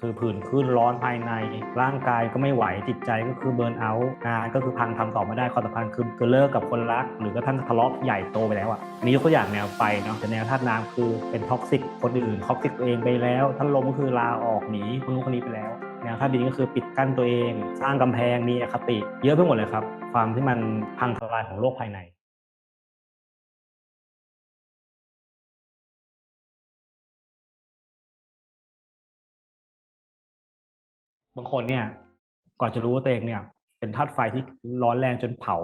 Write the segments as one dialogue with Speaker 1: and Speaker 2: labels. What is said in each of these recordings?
Speaker 1: คือผื่นขึ้นร้อนภายในร่างกายก็ไม่ไหวจิตใจก็คือเบิร์นเอาท์งานก็คือพังทำต่อไม่ได้ความสัมพันธ์คือคือเลิกกับคนรัก หรือกระทั่งทะเลาะใหญ่โตไปแล้วอะอันนี้ยกตัวอย่างแนวไฟเนาะแต่แนวธาตุน้ำคือเป็นท็อกซิกคนอื่นท็อกซิกตัวเองไปแล้วท่านลมก็คือลาออกหนีคนนู้นคนนี้ไปแล้วแนวธาตุดินก็คือปิดกั้นตัวเอง สร้างกำแพงมีอคติ เยอะไปหมดเลยครับ ความที่มันพังทลายของโลกภายใน บางคนเนี่ย ก่อนจะรู้ว่าตัวเองเนี่ย เป็นธาตุไฟที่ร้อนแรงจนเผา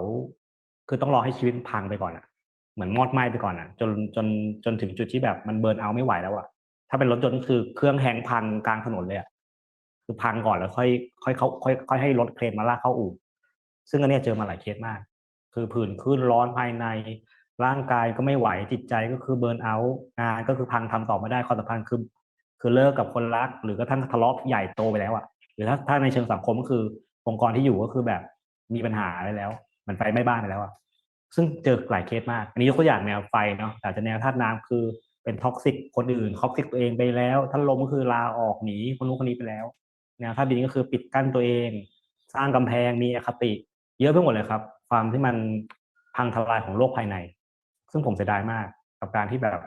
Speaker 1: คือต้องรอให้ชีวิตพังไปก่อนอะเหมือนมอดไหม้ไปก่อนอะจนจนจนถึงจุดที่แบบมันเบิร์นเอาไม่ไหวแล้วอะถ้าเป็นรถยนต์ก็คือเครื่องแหงพังกลางถนนเลยอะคือพังก่อนแล้วค่อย ค่อยเขาค่อยค่อยให้รถเครนมาลากเข้าอู่ซึ่งอันนี้เจอมาหลายเคสมาก คือผื่นขึ้นร้อนภายในร่างกายก็ไม่ไหวจิตใจก็คือเบิร์นเอาท์งานก็คือพังทำต่อไม่ได้ความสัมพันธ์คือ คือเลิกกับคนรัก หรือกระทั่งทะเลาะใหญ่โตไปแล้วอะ หรือถ้าถ้าในเชิงสังคมก็คือองค์กรที่อยู่ก็คือแบบมีปัญหาอะไรแล้ว มันไฟไหม้บ้านไปแล้วอะซึ่งเจอหลายเคสมาก อันนี้ยกตัวอย่างแนวไฟเนาะแต่จะแนวธาตุน้ำคือเป็นท็อกซิกคนอื่นท็อกซิกตัวเองไปแล้วท่านลมก็คือลาออกหนีคนนู้นคนนี้ไปแล้ว แนวธาตุดินก็คือปิดกั้นตัวเอง สร้างกำแพงมีอคติ เยอะไปหมดเลยครับ ความที่มันพังทลายของโลกภายใน ซึ่งผมเสียดายมากกับการที่แบบ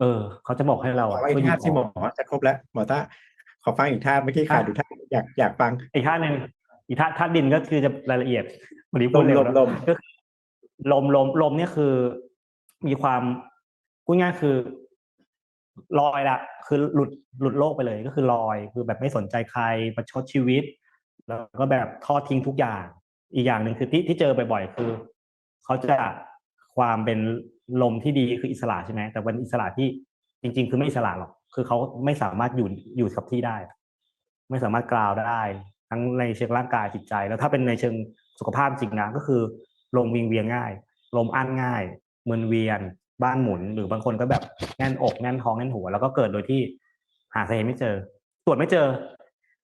Speaker 1: เออ เขาจะบอกให้เรา
Speaker 2: ขอ
Speaker 1: อะ
Speaker 2: อี
Speaker 1: ช่วย
Speaker 2: ก
Speaker 1: หยิ
Speaker 2: ท่า
Speaker 1: บ
Speaker 2: สิหม
Speaker 1: ออก
Speaker 2: อจะครบแล้วหมอต้า ขอฟังอีกท่าเมื่อกี้ขาดอยู่ท่าอยากอยากฟัง
Speaker 1: อีกท่าหนึ่งอีกท่าท่าดินก็คือจะรายละเอียดวันนี้
Speaker 2: ล
Speaker 1: พูด
Speaker 2: ม
Speaker 1: เร็
Speaker 2: ล
Speaker 1: ว
Speaker 2: ม
Speaker 1: นะ
Speaker 2: ลม
Speaker 1: ก็คือลมลมลมเนี่ยคือ มีความพูดง่ายๆคือลอยละคือหลุดหลุดโลกไปเลยก็คือลอยคือแบบไม่สนใจใครประชดชีวิต แล้วก็แบบทอดทิ้งทุกอย่าง อีกอย่างหนึ่งคือที่ที่เจอบ่อยๆคือเขาจะความเป็นลมที่ดีคืออิสระใช่ไหมแต่วันอิสระที่จริง ๆ คือไม่อิสระหรอก คือเขาไม่สามารถอยู่อยู่กับที่ได้ ไม่สามารถกล่าวได้ ทั้งในเชิงร่างกายจิตใจ แล้วถ้าเป็นในเชิงสุขภาพจริงนะก็คือลมวิงเวียนง่าย ลมอั้นง่ายมึนเวียน บ้านหมุน หรือบางคนก็แบบแน่นอกแน่นท้องแน่นหัว แล้วก็เกิดโดยที่หาสาเหตุไม่เจอ ตรวจไม่เจอ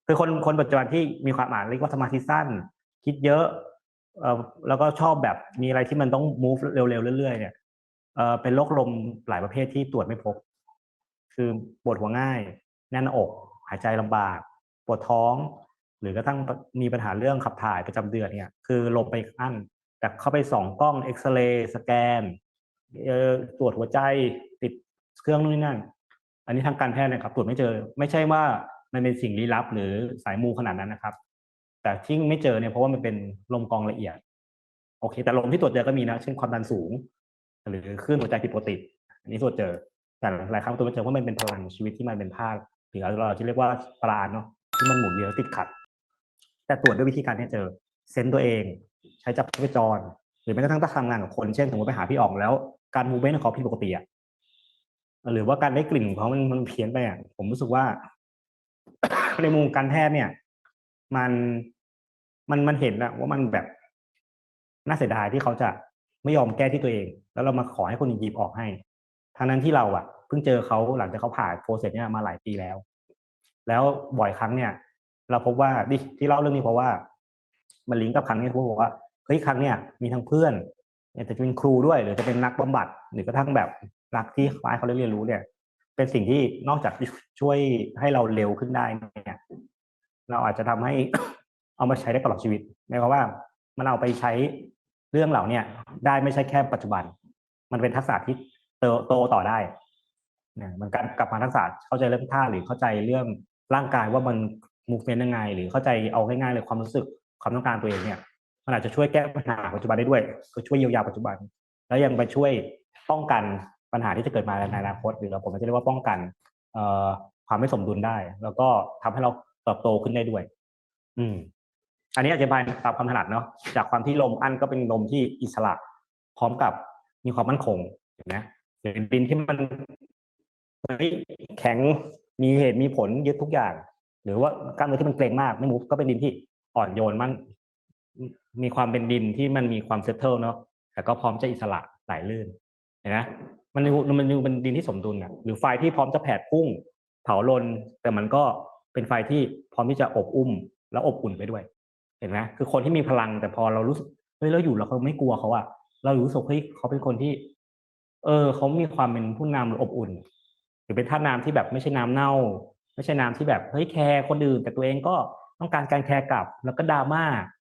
Speaker 1: คือคนคนปัจจุบันที่มีความอ่านเรียกว่าสมาธิสั้น คิดเยอะเอ่อแล้วก็ชอบแบบมีอะไรที่มันต้อง move เร็วๆเรื่อยๆเนี่ยเอ่อเป็นโรคลมหลายประเภทที่ตรวจไม่พบ คือปวดหัวง่าย แน่นอก หายใจลำบาก ปวดท้อง หรือกระทั่งมีปัญหาเรื่องขับถ่ายประจำเดือนเนี่ย คือลมไปอั้นแต่เข้าไปส่องกล้องเอ็กซเรย์สแกนตรวจหัวใจติดเครื่องนู่นนี่นั่น อันนี้ทางการแพทย์นะครับตรวจไม่เจอ ไม่ใช่ว่ามันเป็นสิ่งลี้ลับ หรือสายมูขนาดนั้นนะครับ แต่ที่ไม่เจอเนี่ยเพราะว่ามันเป็นลมกองละเอียด โอเค แต่ลมที่ตรวจเจอก็มีนะ เช่นความดันสูง หรือคลื่นหัวใจผิดปกติ อันนี้ตรวจเจอ แต่หลายครั้งตรวไม่เจอว่ามันเป็นพลังชีวิตที่มันเป็นธาตุหรือเราจะเรียกว่าปราณเนาะที่มันหมุนเวียนติดขัด แต่ตรวจด้วยวิธีการที่เจอเซนส์ตัวเอง ใช้จับชีพจร หรือแม้กระทั่งถ้าทำงานกับคนเช่นสมมติไปหาพี่อ๋องแล้ว การมูเมนต์ของเขาผิดปกติอะหรือว่าการได้กลิ่นของเขามันมันเพี้ยนไปอะผมรู้สึกว่า ในมุมการแพทย์เนี่ย มันมันมันเห็นอะว่ามันแบบน่าเสียดายที่เขาจะไม่ยอมแก้ที่ตัวเอง แล้วเรามาขอให้คนอื่นหยิบออกให้ ทั้งนั้นที่เราอะเพิ่งเจอเขาหลังจากเขาผ่านโปรเซสเนี่ยมาหลายปีแล้ว แล้วบ่อยครั้งเนี่ย เราพบว่าที่ที่เล่าเรื่องนี้เพราะว่า มันลิงก์กับครั้งนี้ที่ผมบอกว่าเฮ้ยครั้งเนี่ยมีทั้งเพื่อนเนี่ยจะเป็นครูด้วย หรือจะเป็นนักบำบัด หรือกระทั่งแบบรักที่คล้ายเขาเรียนรู้เนี่ย เป็นสิ่งที่นอกจากช่วยให้เราเร็วขึ้นได้เนี่ยเราอาจจะทำให้เอามาใช้ได้ตลอดชีวิตหมายความว่ามันเอาไปใช้เรื่องเหล่าเนี้ได้ไม่ใช่แค่ปัจจุบัน มันเป็นทักษะที่ โตต่อได้นะมันการกลับมาทักษะเข้าใจเรื่องท่าหรือเข้าใจเรื่องร่างกายว่ามันมูฟเมนต์ยังไง หรือเข้าใจเอาง่ายๆเลยความรู้สึกความต้องการตัวเองเนี่ยมันอาจจะช่วยแก้ปัญหาปัจจุบันได้ด้วยก็ช่วยเยียวยาปัจจุบัน แล้วยังไปช่วยป้องกันปัญหาที่จะเกิดมาในอนาคตหรือเราผมจะเรียกว่าป้องกันเอ่อความไม่สมดุลได้ แล้วก็ทำให้เราเติบโตขึ้นได้ด้วย อืม อันนี้อธิบายตามความถนัดเนาะจากความที่ลมอั้นก็เป็นลมที่อิสระ พร้อมกับมีความมั่นคงเห็นไหม หรือดินที่มันแข็งมีเหตุมีผลยึดทุกอย่าง หรือว่ากล้ามเนื้อที่มันเกร็งมากไม่มูฟก็เป็นดินที่อ่อนโยนมั่นมีความเป็นดินที่มันมีความเซตเทิลเนาะแต่ก็พร้อมจะอิสระไหลลื่นเห็นไหมมันมันมันเป็นดินที่สมดุลอะหรือไฟที่พร้อมจะแผดพุ่งเผาลน แต่มันก็เป็นไฟที่พร้อมที่จะอบอุ้ม แล้วอบอุ่นไปด้วย เห็นไหมคือคนที่มีพลังแต่พอเรารู้สึกเฮ้ยเราอยู่แล้วเราไม่กลัวเขาอะเรารู้สึกเฮ้ยเขาเป็นคนที่ เออเขามีความเป็นผู้นำหรืออบอุ่น หรือเป็นท่าน้ำที่แบบไม่ใช่น้ำเน่า ไม่ใช่น้ำที่แบบเฮ้ยแคร์คนอื่น แต่ตัวเองก็ต้องการการแคร์กลับ แล้วก็ดราม่า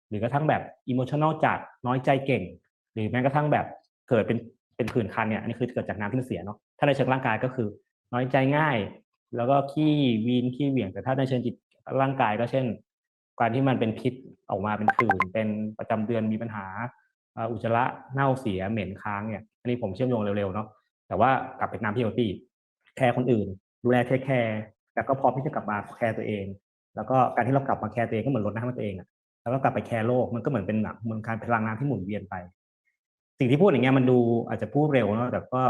Speaker 1: หรือกระทั่งแบบอิโมชันอลจัดน้อยใจเก่ง หรือแม้กระทั่งแบบเกิดเป็นเป็นผื่นคันเนี่ยอันนี้คือเกิดจากน้ำที่มันเสียเนาะถ้าในเชิงร่างกายก็คือ น้อยใจง่าย แล้วก็ขี้วีนขี้เหวี่ยงแต่ถ้าในเชิงจิตร่างกายก็เช่น การที่มันเป็นพิษออกมาเป็นผื่นเป็นประจำเดือนมีปัญหาอ่าอุจจาระเน่าเสียเหม็นค้างเนี่ย อันนี้ผมเชื่อมโยงเร็วๆเนาะแต่ว่ากลับไปน้ำที่เฮลตี้แคร์คนอื่น ดูแลเทคแคร์แต่ก็พร้อมที่จะกลับมาแคร์ตัวเอง แล้วก็การที่เรากลับมาแคร์ตัวเองก็เหมือนลดน้ำให้ตัวเองอะแล้วก็กลับไปแคร์โลกมันก็เหมือนเป็นแบบเหมือนการพลังงานที่หมุนเวียนไป สิ่งที่พูดอย่างเงี้ยมันดูอาจจะพูดเร็วเนาะแต่ก็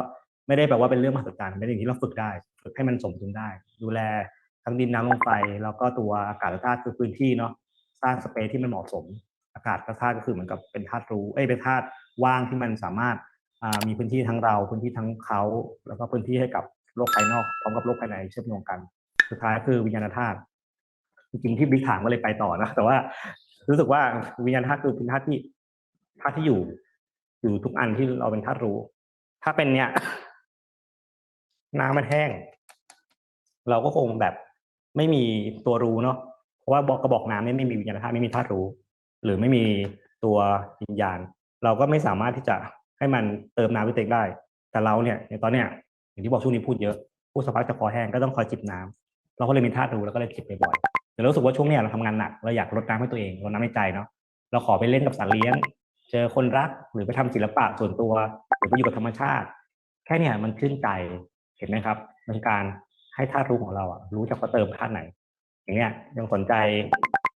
Speaker 1: ไม่ได้แปลว่าเป็นเรื่องมหัศจรรย์เป็นสิ่งที่เราฝึกได้ฝึกให้มันสมดุลได้ ดูแลทั้งดินน้ำลมไฟแล้วก็ตัวอากาศและธาตุคือพื้นที่เนาะสร้างสเปซที่มันเหมาะสม อากาศธาตุก็คือเหมือนกับเป็นธาตุรู้เอ้ยเป็นธาตุว่างที่มันสามารถ มีพื้นที่ทั้งเราพื้นที่ทั้งเขาแล้วก็พื้นที่ให้กับโลกภายนอกพร้อมกับโลกภายในเชื่อมโยงกัน สุดท้ายคือวิญญาณธาตุจริงๆที่บิ๊กถามก็เลยไปต่อนะแต่ว่ารู้สึกว่าวิญญาณธาตุคือเป็นธาตุที่ธาตุที่อยู่ อยู่ทุกอันที่เราเป็นธาตุรู้ ถ้าเป็นเนี่ยน้ำมันแห้ง เราก็คงแบบไม่มีตัวรู้เนาะเพราะว่าบอกกระบอกน้ำเนี่ยไม่มีวิญญาณธาตุไม่มีธาตุรู้ หรือไม่มีตัววิญญาณ เราก็ไม่สามารถที่จะ ให้มันเติมน้ำไปเต็งได้ แต่เราเนี่ยในตอนเนี้ยอย่างที่บอกช่วงนี้พูดเยอะพูดสักพักจะคอแห้งก็ต้องคอยจิบน้ำเราก็เลยมีธารู้แล้วก็เลยจิบบ่อยๆแต่รู้สึกว่าช่วงเนี้ยเราทำงานหนักเราอยากลดน้ำให้ตัวเองลดน้ำให้ใจเนาะเราขอไปเล่นกับสัตว์เลี้ยง เจอคนรักหรือไปทำศิลปะส่วนตัว หรือไปอยู่กับธรรมชาติ แค่เนี่ยมันชื่นใจเห็นไหมครับมันการให้ธารู้ของเราอะรู้จักว่าเติมธาไหน อย่างเนี้ยยังสนใจ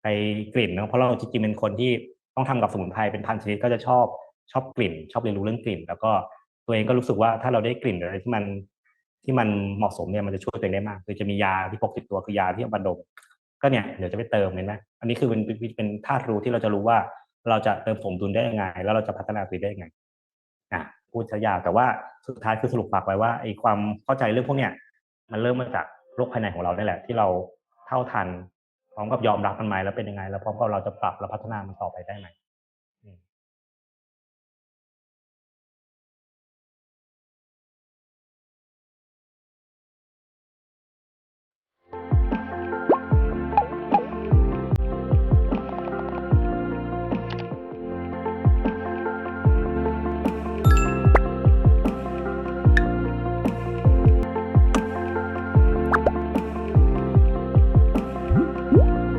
Speaker 1: ไปกลิ่นเนาะเพราะเราจริงๆเป็นคนที่ต้องทำกับสมุนไพรเป็นพันชนิดก็จะชอบ ชอบกลิ่น ชอบเรียนรู้เรื่องกลิ่น แล้วก็ตัวเองก็รู้สึกว่าถ้าเราได้กลิ่นอะไรที่มันที่มันเหมาะสมเนี่ยมันจะช่วยตัวเองได้มากคือจะมียาที่พกติดตัวคือยาที่เอามาดมก็เนี่ยเดี๋ยวจะไปเติมเห็นไหมอันนี้คือเป็นเป็นธาตุรู้ที่เราจะรู้ว่าเราจะเติมสมดุลได้ยังไง แล้วเราจะพัฒนาตัวเองได้ยังไงอะพูดซะยาวแต่ว่าสุดท้ายคือสรุปฝากไว้ว่าไอ้ความเข้าใจเรื่องพวกเนี้ยมันเริ่มมาจากโลกภายในของเราได้แหละ ที่เราเท่าทันพร้อมกับยอมรับมันไหมแล้วเป็นยังไง แล้วพร้อมกับเราจะปรับและพัฒนามันต่อไปได้ไหม